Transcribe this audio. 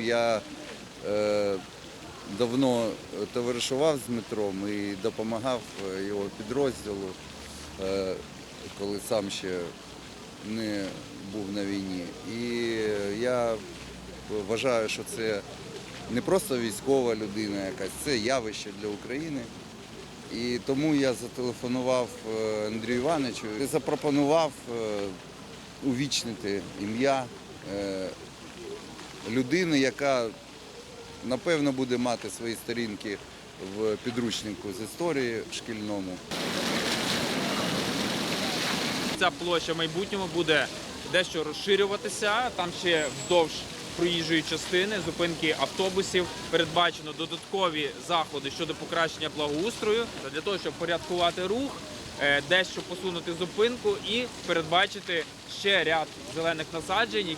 Я е, давно товаришував з Дмитром і допомагав його підрозділу, е, коли сам ще не був на війні. І я вважаю, що це не просто військова людина якась, це явище для України. І тому я зателефонував е, Андрію Івановичу і запропонував е, увічнити ім'я е, людини, яка напевно буде мати свої сторінки в підручнику з історії шкільному. Ця площа в майбутньому буде дещо розширюватися. Там ще вздовж проїжджої частини, зупинки автобусів. Передбачено додаткові заходи щодо покращення благоустрою для того, щоб порядкувати рух, е, дещо посунути зупинку і передбачити ще ряд зелених насаджень,